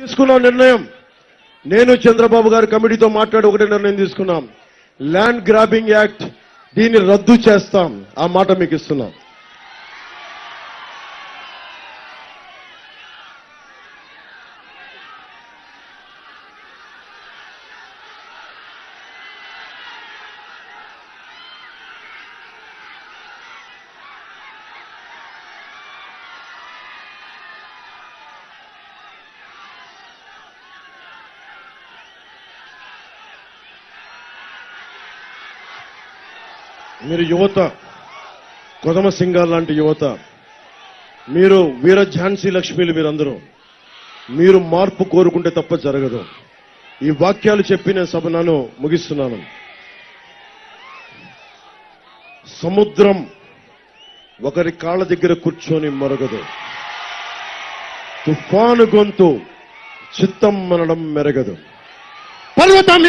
తీసుకున్న నిర్ణయం. నేను చంద్రబాబు గారు కమిటీతో మాట్లాడి ఒకటే నిర్ణయం తీసుకున్నాం. ల్యాండ్ గ్రాబింగ్ యాక్ట్ దీన్ని రద్దు చేస్తాం. ఆ మాట మీకు ఇస్తున్నాం. మీరు యువత కొదమ సింగాల్ లాంటి యువత మీరు వీర ఝాన్సీ లక్ష్మీలు మీరందరూ మీరు మార్పు కోరుకుంటే తప్ప జరగదు. ఈ వాక్యాలు చెప్పి నేను సభ నన్ను ముగిస్తున్నాను. సముద్రం ఒకరి కాళ్ళ దగ్గర కూర్చొని మరగదు. తుఫాను గొంతు చిత్తం మనడం మెరగదు. పర్వతం